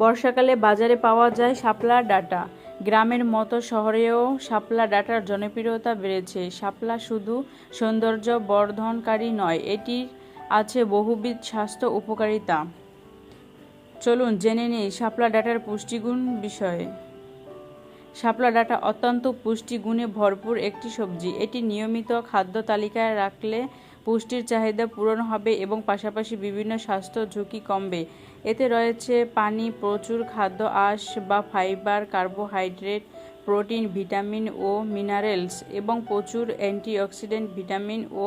বর্ষাকালে বাজারে পাওয়া যায় শাপলা ডাটা। গ্রামের মতো শহরেও শাপলা ডাটার জনপ্রিয়তা বেড়েছে। শাপলা শুধু সৌন্দর্য বর্ধনকারী নয়, এটির আছে বহুবিধ স্বাস্থ্য উপকারিতা। চলুন জেনে নিই শাপলা ডাটার পুষ্টিগুণ বিষয়ে। শাপলা ডাটা অত্যন্ত পুষ্টিগুণে ভরপুর একটি সবজি। এটি নিয়মিত খাদ্য তালিকায় রাখলে পুষ্টির চাহিদা পূরণ হবে এবং পাশাপাশি বিভিন্ন স্বাস্থ্য ঝুঁকি কমবে। এতে রয়েছে পানি, প্রচুর খাদ্য আঁশ বা ফাইবার, কার্বোহাইড্রেট, প্রোটিন, ভিটামিন ও মিনারেলস এবং প্রচুর অ্যান্টিঅক্সিডেন্ট, ভিটামিন ও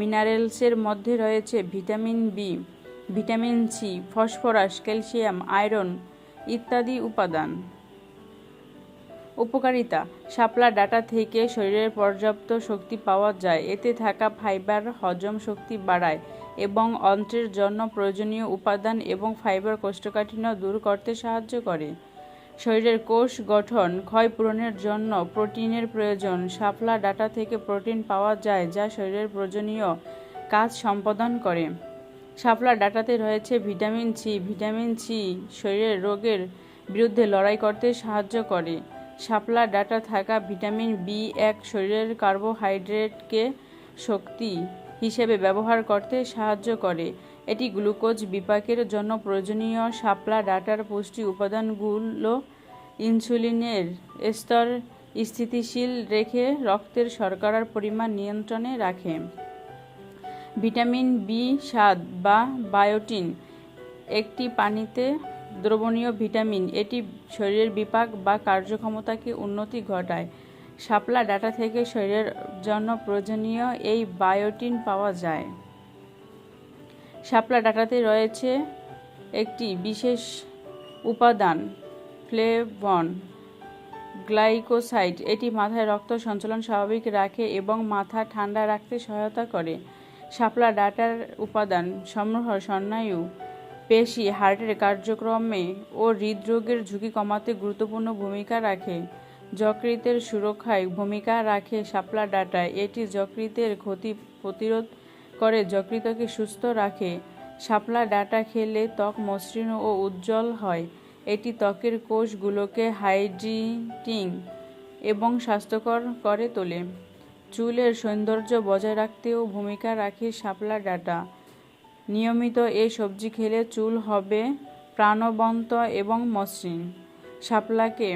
মিনারেলসের মধ্যে রয়েছে vitamin B, vitamin C, phosphorus, calcium, iron ইত্যাদি উপাদান। উপকারিতা। শাপলা ডাটা থেকে শরীরের পর্যাপ্ত শক্তি পাওয়া যায়। এতে থাকা ফাইবার হজম শক্তি বাড়ায় এবং অন্ত্রের জন্য প্রয়োজনীয় উপাদান এবং ফাইবার কোষ্ঠকাঠিন্য দূর করতে সাহায্য করে। শরীরের কোষ গঠন ক্ষয়পূরণের জন্য প্রোটিনের প্রয়োজন। শাপলা ডাটা থেকে প্রোটিন পাওয়া যায় যা শরীরের প্রয়োজনীয় কাজ সম্পাদন করে। শাপলা ডাটাতে রয়েছে ভিটামিন সি। ভিটামিন সি শরীরের রোগের বিরুদ্ধে লড়াই করতে সাহায্য করে। শাপলা ডাটা থাকা ভিটামিন বি এক শরীরের কার্বোহাইড্রেটকে শক্তি হিসেবে ব্যবহার করতে সাহায্য করে। এটি গ্লুকোজ বিপাকের জন্য প্রয়োজনীয়। শাপলা ডাটার পুষ্টি উপাদানগুলো ইনসুলিনের স্তর স্থিতিশীল রেখে রক্তের শর্করার পরিমাণ নিয়ন্ত্রণে রাখে। ভিটামিন বি সাত বা বায়োটিন একটি পানিতে দ্রবণীয় ভিটামিন, এটি শরীরের বিপাক বা কার্যক্ষমতাকে উন্নতি ঘটায়। শাপলা ডাটা থেকে শরীরের জন্য প্রয়োজনীয় এই বায়োটিন পাওয়া যায়। শাপলা ডাটাতে রয়েছে একটি বিশেষ উপাদান, ফ্লেভন গ্লাইকোসাইড এটি মাথায় রক্ত সঞ্চালন স্বাভাবিক রাখে এবং মাথা ঠান্ডা রাখতে সহায়তা করে। শাপলা ডাটার উপাদান সমূহ স্নায়ু পেশি, হার্টের কার্যক্রমে ও হৃদরোগের ঝুঁকি কমাতে গুরুত্বপূর্ণ ভূমিকা রাখে। যকৃতের সুরক্ষায় ভূমিকা রাখে শাপলা ডাটায় এটি যকৃতের ক্ষতি প্রতিরোধ করে, যকৃতকে সুস্থ রাখে। শাপলা ডাটা খেলে ত্বক মসৃণ ও উজ্জ্বল হয়। এটি ত্বকের কোষগুলোকে হাইড্রেটিং এবং স্বাস্থ্যকর করে তোলে। চুলের সৌন্দর্য বজায় রাখতেও ভূমিকা রাখে শাপলা ডাটা। নিয়মিত এই সবজি খেলে চুল হবে প্রাণবন্ত এবং মসৃণ। শাপলাকে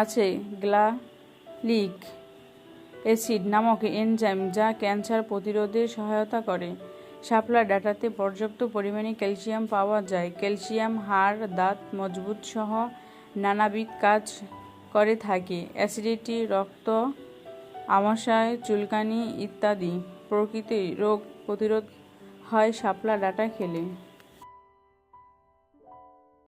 আছে গ্লালিক অ্যাসিড নামক এনজাইম যা ক্যান্সার প্রতিরোধে সহায়তা করে। শাপলা ডাটাতে পর্যাপ্ত পরিমাণে ক্যালসিয়াম পাওয়া যায়। ক্যালসিয়াম, হাড়, দাঁত মজবুত সহ নানাবিধ কাজ করে থাকে। অ্যাসিডিটি, রক্ত আমাশয়, চুলকানি ইত্যাদি প্রকৃতি রোগ প্রতিরোধ হয় শাপলা ডাঁটা খেলে।